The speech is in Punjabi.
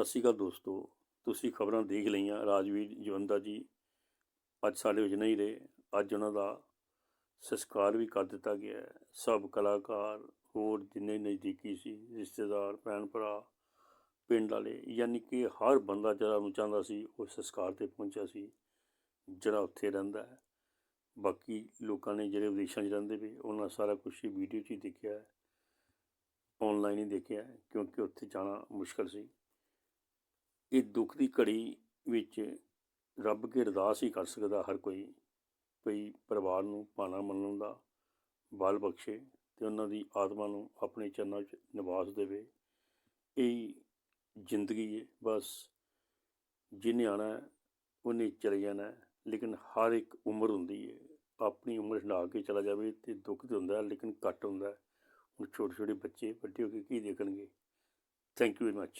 ਸਤਿ ਸ਼੍ਰੀ ਅਕਾਲ ਦੋਸਤੋ। ਤੁਸੀਂ ਖਬਰਾਂ ਦੇਖ ਲਈਆਂ। ਰਾਜਵੀਰ ਜਵੰਦਾ ਜੀ ਅੱਜ ਸਾਡੇ ਵਿੱਚ ਨਹੀਂ ਰਹੇ। ਅੱਜ ਉਹਨਾਂ ਦਾ ਸੰਸਕਾਰ ਵੀ ਕਰ ਦਿੱਤਾ ਗਿਆ ਹੈ। ਸਭ ਕਲਾਕਾਰ ਹੋਰ ਜਿੰਨੇ ਨਜ਼ਦੀਕੀ ਸੀ, ਰਿਸ਼ਤੇਦਾਰ ਭੈਣ ਭਰਾ ਪਿੰਡ ਵਾਲੇ, ਯਾਨੀ ਕਿ ਹਰ ਬੰਦਾ ਜਿਹੜਾ ਨੂੰ ਚਾਹੁੰਦਾ ਸੀ, ਉਹ ਸੰਸਕਾਰ ਤੇ ਪਹੁੰਚਿਆ ਸੀ। ਜਿਹੜਾ ਉੱਥੇ ਰਹਿੰਦਾ ਹੈ। ਬਾਕੀ ਲੋਕਾਂ ਨੇ ਜਿਹੜੇ ਵਿਦੇਸ਼ਾਂ 'ਚ ਰਹਿੰਦੇ ਵੀ ਉਹਨਾਂ ਸਾਰਾ ਕੁਝ ਹੀ ਵੀਡੀਓ 'ਚ ਹੀ ਦੇਖਿਆ ਹੈ। ਆਨਲਾਈਨ ਹੀ ਦੇਖਿਆ ਕਿਉਂਕਿ ਉੱਥੇ ਜਾਣਾ ਮੁਸ਼ਕਲ ਸੀ। ਇਹ ਦੁੱਖ ਦੀ ਘੜੀ ਵਿੱਚ ਰੱਬ ਕੇ ਅਰਦਾਸ ਹੀ ਕਰ ਸਕਦਾ ਹਰ ਕੋਈ, ਭਈ ਪਰਿਵਾਰ ਨੂੰ ਭਾਣਾ ਮੰਨਣ ਦਾ ਬਲ ਬਖਸ਼ੇ ਤੇ ਉਹਨਾਂ ਦੀ ਆਤਮਾ ਨੂੰ ਆਪਣੇ ਚਰਨਾਂ ਵਿੱਚ ਨਿਵਾਸ ਦੇਵੇ। ਇਹ ਜ਼ਿੰਦਗੀ ਹੈ। ਬਸ ਜਿਹਨੇ ਆਉਣਾ ਉਹਨੇ ਚਲੇ ਜਾਣਾ ਲੇਕਿਨ ਹਰ ਇੱਕ ਉਮਰ ਹੁੰਦੀ ਹੈ। ਆਪਣੀ ਉਮਰ ਹੰਢਾ ਕੇ ਚਲਾ ਜਾਵੇ ਤੇ ਦੁੱਖ ਤੇ ਹੁੰਦਾ ਲੇਕਿਨ ਘੱਟ ਹੁੰਦਾ ਹੁਣ ਛੋਟੇ ਛੋਟੇ ਬੱਚੇ ਵੱਡੇ ਹੋ ਕੇ ਕੀ ਦੇਖਣਗੇ? Thank you very much